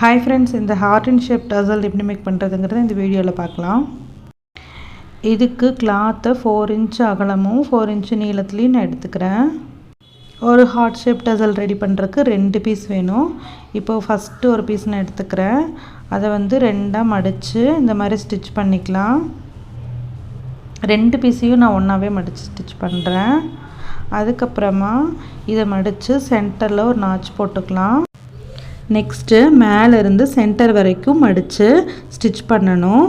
Hi friends இந்த heart and shape tassel எப்படி make பண்ணுறதுங்கிறத இந்த வீடியோவில் பார்க்கலாம். இதுக்கு கிளாத்தை ஃபோர் இன்ச் அகலமும் ஃபோர் இன்ச்சு நீளத்துலேயும் நான் எடுத்துக்கிறேன். ஒரு ஹார்ட் ஷேப் டசல் ரெடி பண்ணுறதுக்கு ரெண்டு பீஸ் வேணும். இப்போது ஃபஸ்ட்டு ஒரு பீஸ் நான் எடுத்துக்கிறேன். அதை வந்து ரெண்டாக மடித்து இந்த மாதிரி ஸ்டிச் பண்ணிக்கலாம். ரெண்டு பீஸையும் நான் ஒன்றாவே மடித்து ஸ்டிச் பண்ணுறேன் அதுக்கப்புறமா இதை மடித்து சென்டரில் ஒரு நாச் போட்டுக்கலாம். நெக்ஸ்ட்டு மேலேருந்து சென்டர் வரைக்கும் மடித்து ஸ்டிச் பண்ணணும்.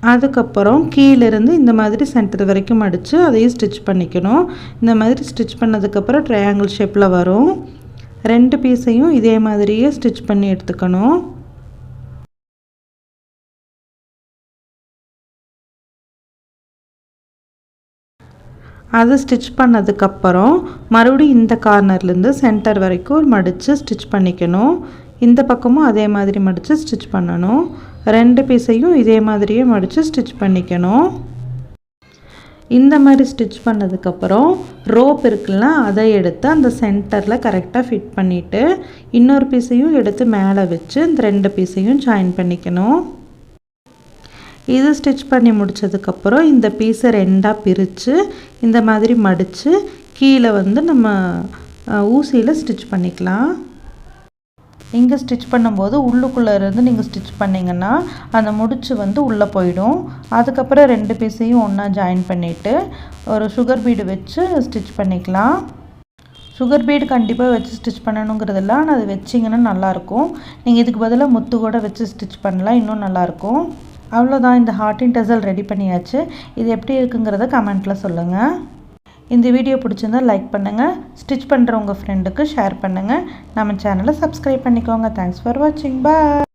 அதுக்கப்புறம் கீழேருந்து இந்த மாதிரி சென்டர் வரைக்கும் மடித்து அதையும் ஸ்டிச் பண்ணிக்கணும். இந்த மாதிரி ஸ்டிச் பண்ணதுக்கப்புறம் ட்ரையாங்கிள் ஷேப்பில் வரும். ரெண்டு பீஸையும் இதே மாதிரியே ஸ்டிச் பண்ணி எடுத்துக்கணும். அது ஸ்டிச் பண்ணதுக்கப்புறம் மறுபடியும் இந்த கார்னர்லேருந்து சென்டர் வரைக்கும் மடித்து ஸ்டிச் பண்ணிக்கணும். இந்த பக்கமும் அதே மாதிரி மடித்து ஸ்டிச் பண்ணணும். ரெண்டு பீஸையும் இதே மாதிரியே மடித்து ஸ்டிச் பண்ணிக்கணும். இந்த மாதிரி ஸ்டிச் பண்ணதுக்கப்புறம் ரோப் இருக்குல்ல அதை எடுத்து அந்த சென்டரில் கரெக்டாக ஃபிட் பண்ணிவிட்டு இன்னொரு பீஸையும் எடுத்து மேலே வச்சு இந்த ரெண்டு பீஸையும் ஜாயின் பண்ணிக்கணும். இது ஸ்டிச் பண்ணி முடித்ததுக்கப்புறம் இந்த பீஸை ரெண்டாக பிரித்து இந்த மாதிரி மடித்து கீழே வந்து நம்ம ஊசியில் ஸ்டிச் பண்ணிக்கலாம். இங்கே ஸ்டிச் பண்ணும்போது உள்ளுக்குள்ளே இருந்து நீங்கள் ஸ்டிச் பண்ணிங்கன்னா அந்த முடிச்சு வந்து உள்ளே போயிடும். அதுக்கப்புறம் ரெண்டு பீஸையும் ஒன்றா ஜாயின் பண்ணிவிட்டு ஒரு சுகர் பீடு வச்சு ஸ்டிச் பண்ணிக்கலாம். சுகர் பீடு கண்டிப்பாக வச்சு ஸ்டிச் பண்ணணுங்கிறதில்ல ஆனால் அது வச்சிங்கன்னா நல்லாயிருக்கும் நீங்கள் இதுக்கு பதிலாக முத்து கூட வச்சு ஸ்டிச் பண்ணலாம் இன்னும் நல்லாயிருக்கும் அவ்வளோதான் இந்த ஹார்டின் டெசல் ரெடி பண்ணியாச்சு. இது எப்படி இருக்குங்கிறத கமெண்ட்டில் சொல்லுங்கள் இந்த வீடியோ பிடிச்சிருந்தால் லைக் பண்ணுங்கள் ஸ்டிச் பண்ணுற உங்கள் ஃப்ரெண்டுக்கு ஷேர் பண்ணுங்கள் நம்ம சேனலை சப்ஸ்கிரைப் பண்ணிக்கோங்க. தேங்க்ஸ் ஃபார் வாட்சிங் பாய்